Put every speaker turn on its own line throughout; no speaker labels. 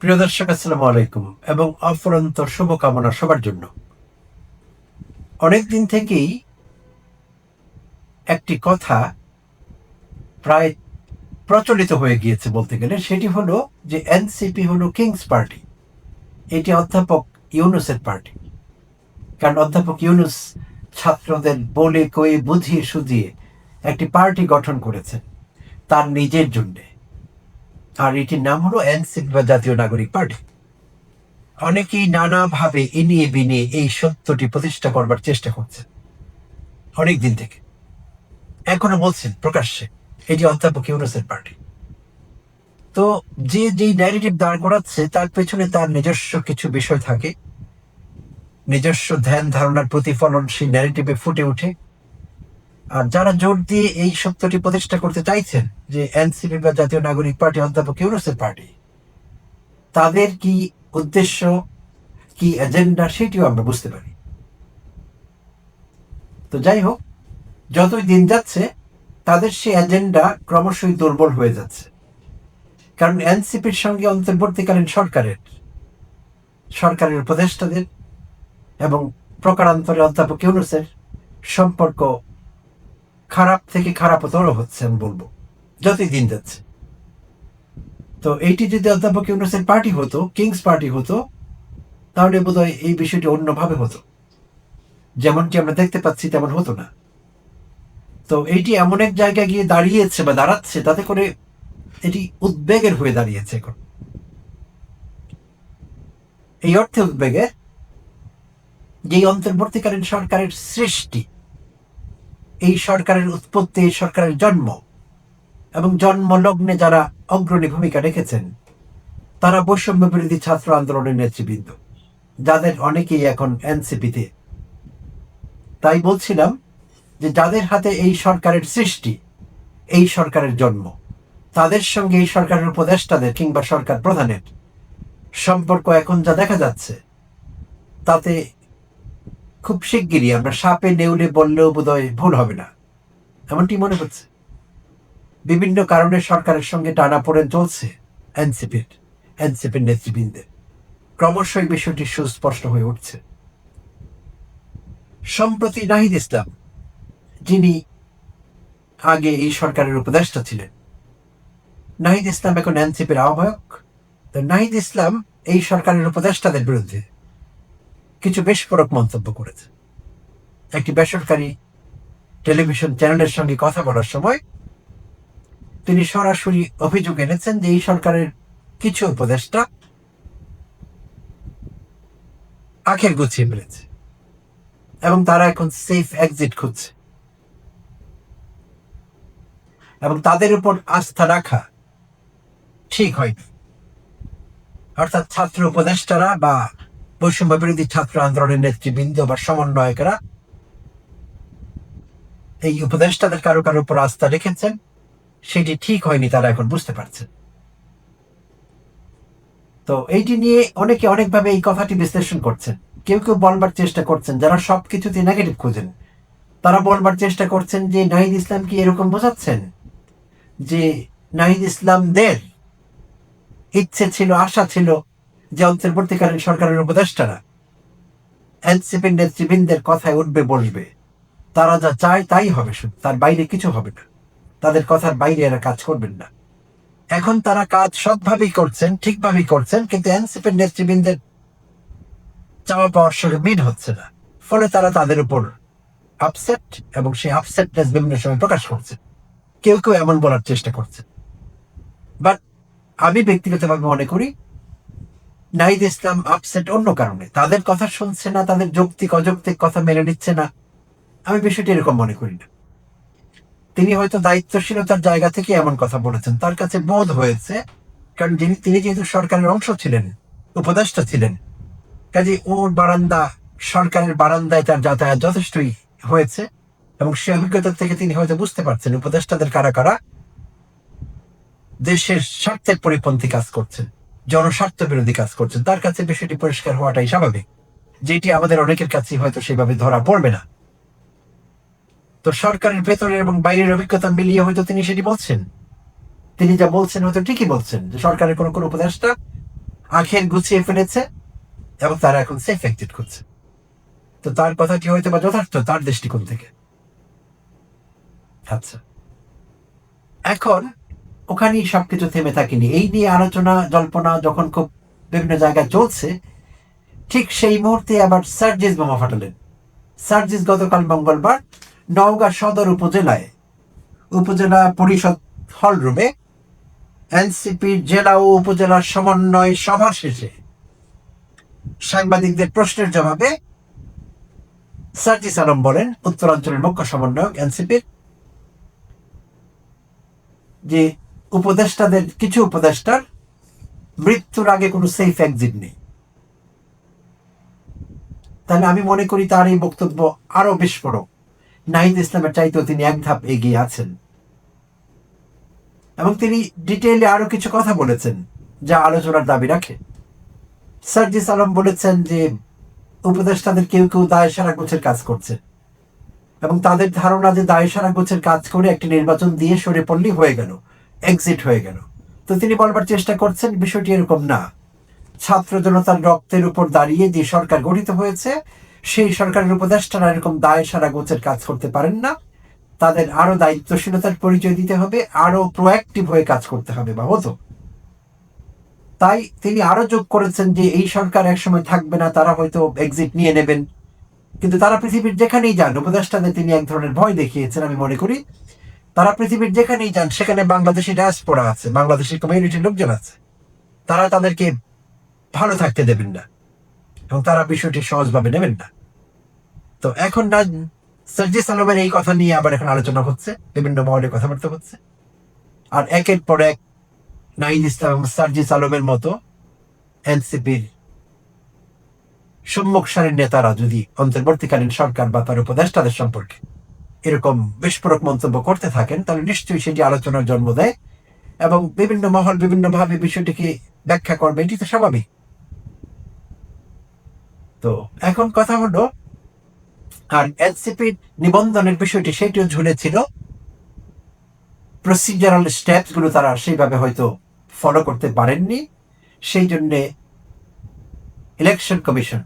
প্রিয় দর্শক, আসসালামু আলাইকুম এবং অফুরন্ত শুভকামনা সবার জন্য। অনেক দিন থেকেই একটি কথা প্রায় প্রচলিত হয়ে গিয়েছে বলতে গেলে, সেটি হলো যে এনসিপি হলো কিংস পার্টি, এটি অধ্যাপক ইউনুসের পার্টি। কারণ অধ্যাপক ইউনুস ছাত্রদের বলে কয়ে বুঝিয়ে সুঝিয়ে একটি পার্টি গঠন করেছেন, তার নিজের জন্যে। আর এটির নাম হলো এনসিপি বা জাতীয় নাগরিক পার্টি। অনেকেই নানাভাবে ইনিয়ে বিনিয়ে এই সত্যটি প্রতিষ্ঠা করবার চেষ্টা করছেন অনেক দিন থেকে। এখনও বলছেন প্রকাশ্যে, এটি অধ্যাপক ইউনুসের পার্টি। তো যে যেই ন্যারেটিভ দাঁড় করাচ্ছে, তার পেছনে তার নিজস্ব কিছু বিষয় থাকে। নিজস্ব ধ্যান ধারণার প্রতিফলন সেই ন্যারেটিভে ফুটে ওঠে। আর যারা জোর দিয়ে এই সত্যটি প্রতিষ্ঠা করতে চাইছেন যে এনসিপি বা জাতীয় নাগরিক পার্টি অধ্যাপক ইউনুসের পার্টি, তাদের কি উদ্দেশ্য, কি এজেন্ডা সেটিও আমরা বুঝতে পারি। তো যাই হোক, যতই দিন যাচ্ছে, তাদের সেই এজেন্ডা ক্রমশই দুর্বল হয়ে যাচ্ছে। কারণ এনসিপির সঙ্গে অন্তর্বর্তীকালীন সরকারের সরকারের উপদেষ্টাদের এবং প্রকারান্তরে অধ্যাপক ইউনুসের সম্পর্ক খারাপ থেকে খারাপতর হচ্ছে আমি বলব। যতই দিন যাচ্ছে। তো এইটি যদি অধ্যাপক ইউনুসের পার্টি হতো কিংস পার্টি হতো, তাহলে বোধহয় এই বিষয়টি অন্যভাবে হতো। যেমনটি আমরা দেখতে পাচ্ছি তেমন হতো না। তো এইটি এমন এক জায়গায় গিয়ে দাঁড়িয়েছে বা দাঁড়াচ্ছে, তাতে করে এটি উদ্বেগের হয়ে দাঁড়িয়েছে এখন। এই অর্থে উদ্বেগের যে অন্তর্বর্তীকালীন সরকারের সৃষ্টি এই সরকারের উৎপত্তি, এই সরকারের জন্ম এবং জন্ম লগ্নে যারা অগ্রণী ভূমিকা রেখেছেন, তারা বৈষম্য বিরোধী ছাত্র আন্দোলনের নেতৃবৃন্দ, যাদের অনেকেই এখন এনসিপিতে। তাই বলছিলাম যে যাদের হাতে এই সরকারের সৃষ্টি, এই সরকারের জন্ম, তাদের সঙ্গে এই সরকারের উপদেষ্টাদের কিংবা সরকার প্রধানের সম্পর্ক এখন যা দেখা যাচ্ছে, তাতে খুব শিগগিরই আমরা সাপে, নেউলে বললেও বোধহয় ভুল হবে না। এমনটি মনে হচ্ছে। বিভিন্ন কারণে সরকারের সঙ্গে টানা পড়ে চলছে এনসিপির এনসিপির নেতৃবৃন্দের। ক্রমশই বিষয়টি সুস্পষ্ট হয়ে উঠছে। সম্প্রতি নাহিদ ইসলাম, যিনি আগে এই সরকারের উপদেষ্টা ছিলেন, নাহিদ ইসলাম এখন এনসিপির আহ্বায়ক। তো নাহিদ ইসলাম এই সরকারের উপদেষ্টাদের বিরুদ্ধে কিছু বিস্ফোরক মন্তব্য করেছে। একটি বেসরকারি টেলিভিশন চ্যানেলের সঙ্গে কথা বলার সময় তিনি সরাসরি অভিযোগ এনেছেন যে এই সরকারের কিছু উপদেষ্টা আখের গুছিয়ে ফেলেছে এবং তারা এখন সেফ এক্সিট খুঁজছে। এবং তাদের উপর আস্থা রাখা ঠিক হয়নি। অর্থাৎ ছাত্র উপদেষ্টারা বা বৈষম্য বিরোধী ছাত্র আন্দোলনের নেতৃবৃন্দ বা সমন্বয়করা এই উপদেষ্টাদের কারও কারও উপর আস্থা রেখেছেন, সেটি ঠিক হয়নি তারা এখন বুঝতে পারছেন। তো এইটি নিয়ে অনেকে অনেকভাবে এই কথাটি বিশ্লেষণ করছেন। কেউ কেউ বলবার চেষ্টা করছেন, যারা সবকিছুতে নেগেটিভ খুঁজেন। তারা বলবার চেষ্টা করছেন যে, নাহিদ ইসলাম কি এরকম বোঝাচ্ছেন? যে, নাহিদ ইসলামদের ইচ্ছে ছিল, আশা ছিল যে অন্তর্বর্তীকালীন সরকারের উপদেষ্টারা। এনসিপির নেতৃবৃন্দের কথায় উঠবে, বসবে। তারা যা চায় তাই হবে শুধু, তার বাইরে কিছু হবে না। তাদের কথার বাইরে এরা কাজ করবেন না। এখন তারা কাজ সৎভাবেই করছেন, ঠিকভাবেই করছেন, কিন্তু এনসিপির নেতৃবৃন্দের চাওয়া পাওয়ার সঙ্গে মিল হচ্ছে না। ফলে তারা তাদের উপর আপসেট এবং সেই আপসেটনেস বিভিন্ন সময় প্রকাশ করছে। কেউ কেউ এমন বলার চেষ্টা করছে। বাট আমি ব্যক্তিগতভাবে মনে করি নাহিদ ইসলাম আপসেট অন্য কারণে। তাদের কথা শুনছে না, তাদের যৌক্তিক, অযৌক্তিক কথা মেনে নিচ্ছে না। আমি বিষয়টি এরকম মনে করি না। তিনি হয়তো দায়িত্বশীলতার জায়গা থেকে এমন কথা বলেছেন। তার কাছে বোধ হয়েছে, কারণ যিনি তিনি যেহেতু সরকারের অংশ ছিলেন, উপদেষ্টা ছিলেন, কাজে ওর বারান্দা, সরকারের বারান্দায় তার যাতায়াত যথেষ্টই হয়েছে, এবং সে অভিজ্ঞতা থেকে তিনি হয়তো বুঝতে পারছেন, উপদেষ্টাদের কারা কারা দেশের স্বার্থের পরিপন্থী কাজ করছেন। জনস্বার্থ বিরোধী কাজ করছেন, তার কাছে বিষয়টি পরিষ্কার হওয়াটাই স্বাভাবিক। যেটি আমাদের অনেকের কাছেই হয়তো সেভাবে ধরা পড়বে না। তো সরকারের ভেতরে এবং বাইরের অভিজ্ঞতা মিলিয়ে হয়তো তিনি সেটি বলছেন। তিনি যা বলছেন হয়তো ঠিকই বলছেন, যে সরকারের কোনো কোনো উপদেষ্টা আখের গুছিয়ে ফেলেছে এবং তারা এখন সেফ এক্সিট করছে। তো তার কথাটি হয়তো বা যথার্থ তার দৃষ্টিকোণ থেকে। আচ্ছা। এখন ওখানেই সবকিছু থেমে থাকেনি। এই নিয়ে আলোচনা, জল্পনা যখন খুব বিভিন্ন জায়গায় চলছে, ঠিক সেই মুহূর্তে আবার সার্জিস বোমা ফাটালেন। সার্জিস গতকাল মঙ্গলবার নওগাঁ সদর উপজেলায়, উপজেলা পরিষদ হল রুমে এনসিপির জেলা ও উপজেলার সমন্বয় সভা শেষে সাংবাদিকদের প্রশ্নের জবাবে সার্জিস আলম বলেন, উত্তরাঞ্চলের মুখ্য সমন্বয়ক এনসিপির, যে উপদেষ্টাদের, কিছু উপদেষ্টার মৃত্যুর আগে কোনো সেফ এক্সিট নেই। তাহলে আমি মনে করি তার এই বক্তব্য আরও বিস্ফোরক। নাহিদ ইসলামের চাইতেও তিনি এক ধাপ এগিয়ে আছেন। এবং তিনি ডিটেইলে আরও কিছু কথা বলেছেন, যা আলোচনার দাবি রাখে। সার্জিস আলম বলেছেন যে উপদেষ্টাদের কেউ কেউ দায় সারা গোছের কাজ করছে। এবং তাদের ধারণা যে দায় সারা গোছের কাজ করে একটি নির্বাচন দিয়ে সরে পড়লেই হয়ে গেল। এক্সিট হয়ে গেল। তো তিনি বলবার চেষ্টা করছেন, বিষয়টি এরকম না। ছাত্র জনতার রক্তের উপর দাঁড়িয়ে যে সরকার গঠিত হয়েছে, সেই সরকারের উপদেষ্টারা এরকম দায় সারা গোছের কাজ করতে পারেন না। তাদের আরও দায়িত্বশীলতার পরিচয় দিতে হবে, আরও প্রোয়াক্টিভ হয়ে কাজ করতে হবে বা হতো তাই তিনি আরও যোগ করেছেন যে এই সরকার একসময় থাকবে না, তারা হয়তো এক্সিট নিয়ে নেবেন। কিন্তু তারা পৃথিবীর যেখানেই যান, উপদেষ্টাদের তিনি এক ধরনের ভয় দেখিয়েছেন, আমি মনে করি। তারা পৃথিবীর যেখানেই যান, সেখানে বাংলাদেশি ডায়াসপোরা আছে, বাংলাদেশি কমিউনিটির লোকজন আছে। তারা তাদেরকে ভালো থাকতে দেবেন না। এবং তারা বিষয়টি সহজভাবে নেবেন না। তো এখন না সার্জিস আলমের এই কথা নিয়ে আবার এখন আলোচনা হচ্ছে, বিভিন্ন মহলে কথাবার্তা হচ্ছে। আর একের পর এক নাইদ ইসলাম সার্জিস আলমের মতো এনসিপির সম্মুখ সারির নেতারা যদি অন্তর্বর্তীকালীন সরকার বা তার উপদেষ্টাদের সম্পর্কে এরকম বিস্ফোরক মন্তব্য করতে থাকেন, তাহলে নিশ্চয়ই সেটি আলোচনার জন্ম দেয় এবং বিভিন্ন মহল বিভিন্নভাবে বিষয়টিকে ব্যাখ্যা করবে। এটি তো স্বাভাবিক। তো এখন কথা হলো, আর এনসিপির নিবন্ধনের বিষয়টি সেটিও ঝুলেছিল। প্রসিজারাল স্টেপসগুলো তারা সেইভাবে হয়তো ফলো করতে পারেননি। সেই জন্যে ইলেকশন কমিশন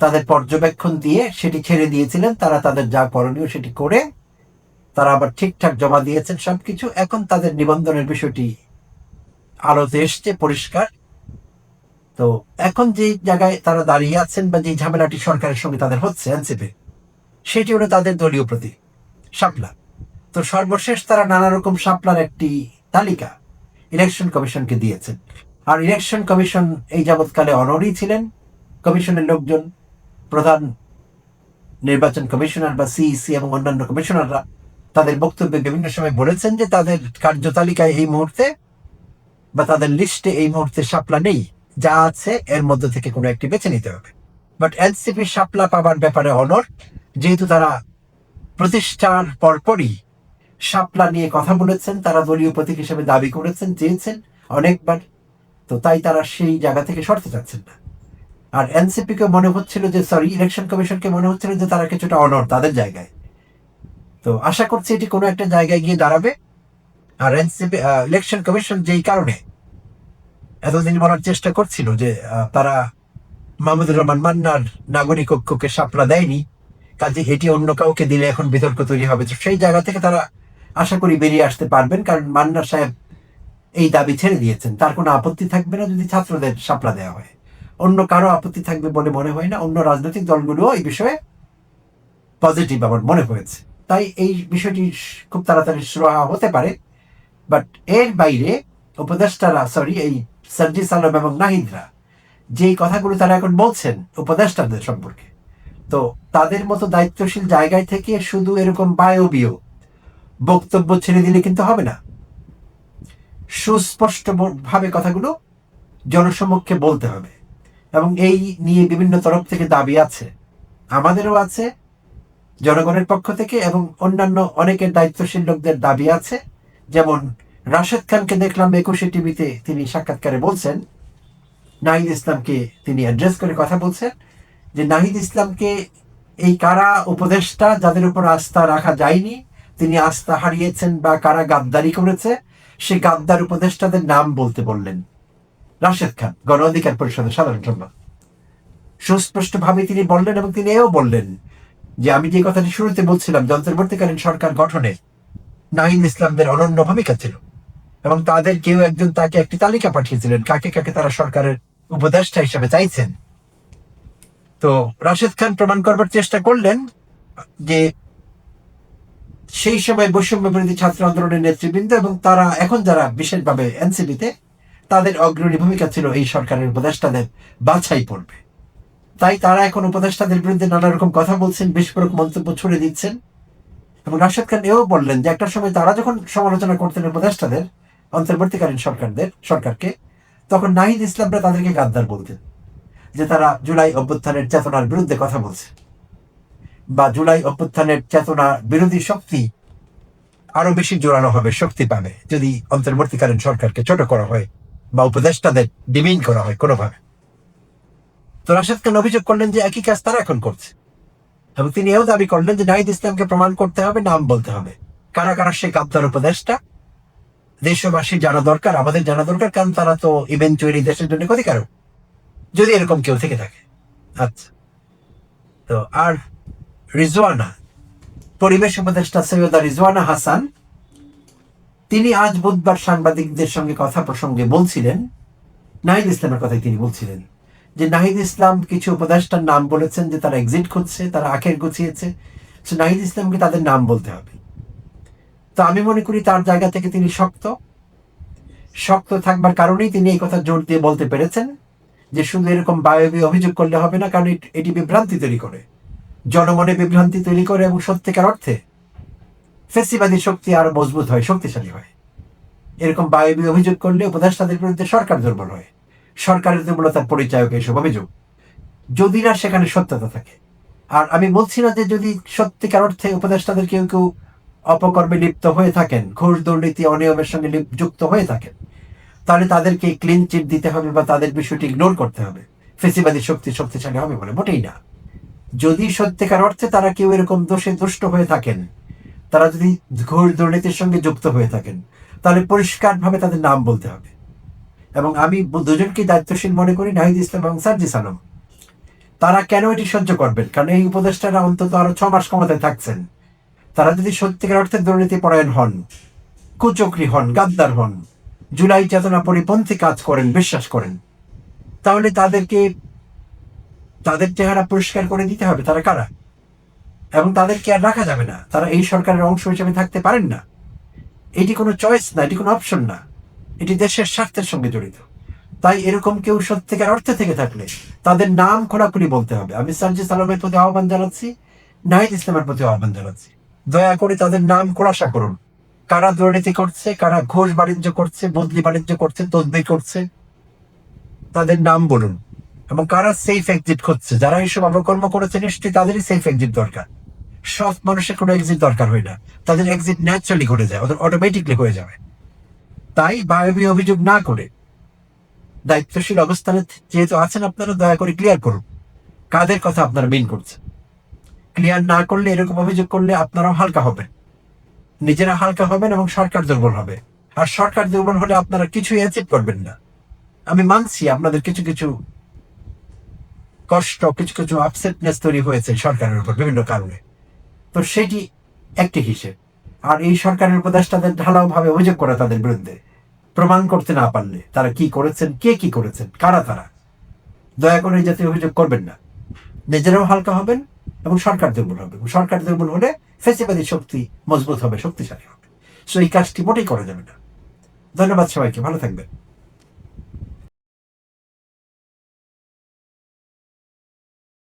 তাদের পর্যবেক্ষণ দিয়ে সেটি ছেড়ে দিয়েছিলেন। তারা তাদের যা করণীয় সেটি করে তারা আবার ঠিকঠাক জমা দিয়েছেন সবকিছু। এখন তাদের নিবন্ধনের বিষয়টি আলোতে এসছে, পরিষ্কার। তো এখন যে জায়গায় তারা দাঁড়িয়ে আছেন বা যে ঝামেলাটি সরকারের সঙ্গে তাদের হচ্ছে এনসিপি, সেটি হলো তাদের দলীয় প্রতি শাপলা। তো সর্বশেষ তারা নানা রকম শাপলার একটি তালিকা ইলেকশন কমিশনকে দিয়েছেন। আর ইলেকশন কমিশন এই যাবৎকালে অনরই ছিলেন। কমিশনের লোকজন প্রধান নির্বাচন কমিশনার বা সিইসি এবং অন্যান্য কমিশনাররা তাদের বক্তব্যে বিভিন্ন সময় বলেছেন যে তাদের কার্যতালিকায় এই মুহূর্তে বা তাদের লিস্টে এই মুহূর্তে শাপলা নেই, যা আছে, এর মধ্যে থেকে কোনো একটি বেছে নিতে হবে। বাট এনসিপি সাপলা পাবার ব্যাপারে অনর যেহেতু তারা প্রতিষ্ঠার পরপরই সাপলা নিয়ে কথা বলেছেন, তারা দলীয় প্রতীক হিসেবে দাবি করেছেন, চেয়েছেন অনেকবার, তো তাই তারা সেই জায়গা থেকে সরতে চাচ্ছেন না। আর এনসিপি কে মনে হচ্ছিল যে সরি ইলেকশন কমিশনকে মনে হচ্ছিল যে, তারা কিছুটা অনর তাদের জায়গায়। তো আশা করছি এটি কোনো একটা জায়গায় গিয়ে দাঁড়াবে। আর এনসিপি ইলেকশন কমিশন যেই কারণে এতদিন বলার চেষ্টা করছিল যে তারা মাহমুদুর রহমান মান্নার নাগরিক ঐক্যকে সাপলা দেয়নি, কাজে এটি অন্য কাউকে দিলে এখন বিতর্ক তৈরি হবে। তো সেই জায়গা থেকে তারা আশা করি বেরিয়ে আসতে পারবেন, কারণ মান্নার সাহেব এই দাবি ছেড়ে দিয়েছেন। তার কোনো আপত্তি থাকবে না যদি ছাত্রদের সাপলা দেওয়া হয়। অন্য কারও আপত্তি থাকবে বলে মনে হয় না, অন্য রাজনৈতিক দলগুলো এই বিষয়ে পজিটিভ আমার মনে হয়েছে। তাই এই বিষয়টি খুব তাড়াতাড়ি সুরাহা হতে পারে বাট এর বাইরে উপদেষ্টারা সরি এই সার্জিস আলম এবং নাহিদরা যেই কথাগুলো তারা এখন বলছেন উপদেষ্টাদের সম্পর্কে, তো তাদের মতো দায়িত্বশীল জায়গায় থেকে শুধু এরকম বায়বীয় বক্তব্য ছেড়ে দিলে কিন্তু হবে না। সুস্পষ্ট ভাবে কথাগুলো জনসমক্ষে বলতে হবে। এবং এই নিয়ে বিভিন্ন তরফ থেকে দাবি আছে। আমাদেরও আছে, জনগণের পক্ষ থেকে এবং অন্যান্য অনেকের দায়িত্বশীল লোকদের দাবি আছে। যেমন রাশেদ খানকে দেখলাম একুশে টিভিতে তিনি সাক্ষাৎকারে বলছেন, নাহিদ ইসলামকে তিনি অ্যাড্রেস করে কথা বলছেন যে, নাহিদ ইসলামকে এই কারা উপদেষ্টা যাদের উপর আস্থা রাখা যায়নি, তিনি আস্থা হারিয়েছেন বা কারা গাদ্দারি করেছে সেই গাদ্দার উপদেষ্টাদের নাম বলতে বললেন। রাশেদ খান গণ অধিকার পরিষদের সাধারণ সম্পাদক। সুস্পষ্টভাবে তিনি বললেন এবং তিনি এও বললেন যে, আমি যে কথাটি শুরুতে বলছিলাম যে অন্তর্বর্তীকালীন সরকার গঠনে নাহিদ ইসলামদের অনন্য ভূমিকা ছিল এবং তাদের কেউ একজন তাকে একটি তালিকা পাঠিয়েছিলেন, কাকে কাকে তারা সরকারের উপদেষ্টা হিসেবে চাইছেন। তো রাশেদ খান প্রমাণ করবার চেষ্টা করলেন যে, সেই সময় বৈষম্য বিরোধী ছাত্র আন্দোলনের নেতৃবৃন্দ এবং তারা এখন যারা বিশেষভাবে এনসিপিতে তাদের অগ্রণী ভূমিকা ছিল এই সরকারের উপদেষ্টাদের বাছাই পড়বে তাই তারা এখন উপদেষ্টাদের বিরুদ্ধে নানা রকম কথা বলছেন বিস্ফোরক মন্তব্য ছুড়ে দিচ্ছেন। এবং রাশেদ খান এও বললেন যে, একটা সময় তারা যখন সমালোচনা করতেন উপদেষ্টাদের, অন্তর্বর্তীকালীন সরকারদের, সরকারকে, তখন নাহিদ ইসলামরা তাদেরকে গাদ্দার বলতেন যে, তারা জুলাই অভ্যুত্থানের চেতনার বিরুদ্ধে কথা বলছে। বা জুলাই অভ্যুত্থানের চেতনা বিরোধী শক্তি আরও বেশি জোরানো হবে, শক্তি পাবে যদি অন্তর্বর্তীকালীন সরকারকে ছোট করা হয়। বা উপদেষ্টাদের ডিমিন করা হয় কোনোভাবে। তো রাশেদ খান অভিযোগ করলেন যে একই কাজ তারা এখন করছে। এবং তিনি এও দাবি করলেন যে নাহিদ ইসলামকে প্রমাণ করতে হবে, নাম বলতে হবে। কারা কারা সে গাদ্দার উপদেষ্টা? দেশবাসী জানা দরকার, আমাদের জানা দরকার, কারণ তারা তো ইভেন্চুয়ালি দেশের জন্য ক্ষতিকারক। যদি এরকম কেউ থেকে থাকে। আচ্ছা। তো আর রিজওয়ানা, পরিবেশ উপদেষ্টা সৈয়দা রিজওয়ানা হাসান তিনি আজ বুধবার সাংবাদিকদের সঙ্গে কথা প্রসঙ্গে বলছিলেন, নাহিদ ইসলামের কথাই তিনি বলছিলেন, যে নাহিদ ইসলাম কিছু উপদেষ্টার নাম বলেছেন যে তারা এক্সিট করছে, তারা আখের গুছিয়েছে। সো নাহিদ ইসলামকে তাদের নাম বলতে হবে। তো আমি মনে করি তার জায়গা থেকে তিনি শক্ত। শক্ত থাকবার কারণেই তিনি এই কথা জোর দিয়ে বলতে পেরেছেন যে শুধু এরকম বায়বী অভিযোগ করলে হবে না, কারণ এটি বিভ্রান্তি তৈরি করে। জনমনে বিভ্রান্তি তৈরি করে এবং সত্যিকার অর্থে ফেসিবাদী শক্তি আরও মজবুত হয়, শক্তিশালী হয়। এরকম বায়বী অভিযোগ করলে উপদেষ্টাদের বিরুদ্ধে সরকার দুর্বল হয়। সরকারের দুর্বলতার পরিচায়ক এসব অভিযোগ। যদি না, সেখানে সত্যতা থাকে। আর আমি বলছি না যে যদি সত্যিকার অর্থে উপদেষ্টাদের কেউ কেউ অপকর্মে লিপ্ত হয়ে থাকেন, ঘুষ দুর্নীতি, অনিয়মের সঙ্গে যুক্ত হয়ে থাকেন, তাহলে তাদেরকে ক্লিন চিট দিতে হবে বা তাদের বিষয়টি ইগনোর করতে হবে। ফেসিবাদী শক্তি শক্তিশালী হবে বলে মোটেই না। যদি সত্যিকার অর্থে তারা কেউ এরকম দোষে দুষ্ট হয়ে থাকেন তারা যদি ঘোর দুর্নীতির সঙ্গে যুক্ত হয়ে থাকেন, তাহলে পরিষ্কারভাবে তাদের নাম বলতে হবে। এবং আমি দুজনকেই দায়িত্বশীল মনে করি, নাহিদ ইসলাম এবং সার্জিস আলম তারা কেন এটি সহ্য করবেন? কারণ এই উপদেষ্টারা অন্তত আরও ছ মাস ক্ষমতায় থাকছেন। তারা যদি সত্যিকার অর্থে দুর্নীতি পরায়ণ হন, কুচকরি হন, গাদ্দার হন, জুলাই চেতনা পরিপন্থী কাজ করেন, বিশ্বাস করেন, তাহলে তাদেরকে, তাদের চেহারা পরিষ্কার করে দিতে হবে। তারা কারা? এবং তাদেরকে আর রাখা যাবে না। তারা এই সরকারের অংশ হিসেবে থাকতে পারেন না। এটি কোনো চয়েস না, এটি কোনো অপশন না। এটি দেশের স্বার্থের সঙ্গে জড়িত। তাই এরকম কেউ সত্যিকার অর্থে থেকে থাকলে তাদের নাম খোলাখুলি বলতে হবে। আমি সার্জিস আলমের প্রতি আহ্বান জানাচ্ছি, নাহিদ ইসলামের প্রতি আহ্বান জানাচ্ছি। দয়া করে তাদের নাম খোলাসা করুন। কারা দুর্নীতি করছে, কারা ঘোষ বাণিজ্য করছে, বদলি বাণিজ্য করছে, তদবির করছে, তাদের নাম বলুন। এবং কারা সেফ এক্সিট করছে যারা এইসব অপকর্ম করেছে, নিশ্চয়ই তাদেরই সেফ এক্সিট দরকার। সৎ মানুষের কোনো এক্সিট দরকার হয় না। তাদের এক্সিট ন্যাচারালি ঘটে যায়, ওদের অটোমেটিকলি হয়ে যাবে। তাই বায়বী অভিযোগ না করে দায়িত্বশীল অবস্থানে যেহেতু আছেন আপনারা, দয়া করে ক্লিয়ার করুন। কাদের কথা আপনারা মিন করছেন? ক্লিয়ার না করলে এরকম অভিযোগ করলে আপনারাও হালকা হবেন। নিজেরা হালকা হবেন এবং সরকার দুর্বল হবে। আর সরকার দুর্বল হলে আপনারা কিছুই অ্যাচিভ করবেন না। আমি মানছি আপনাদের কিছু কিছু কষ্ট, কিছু কিছু আপসেটনেস তৈরি হয়েছে সরকারের উপর বিভিন্ন কারণে। তো সেটি একটি হিসেব। আর এই সরকারের উপদেষ্টাদের ঢালাও ভাবে অভিযোগ করা তাদের বিরুদ্ধে। প্রমাণ করতে না পারলে তারা কি করেছেন, কে কি করেছেন, কারা তারা? দয়া করে জাতীয় অভিযোগ করবেন না। নিজেরাও হালকা হবেন এবং সরকার দুর্বল হবে। এবং সরকার দুর্বল হলে ফেসিবাদী শক্তি মজবুত হবে, শক্তিশালী হবে। সো এই কাজটি মোটেই করা যাবে না। ধন্যবাদ সবাইকে, ভালো থাকবেন।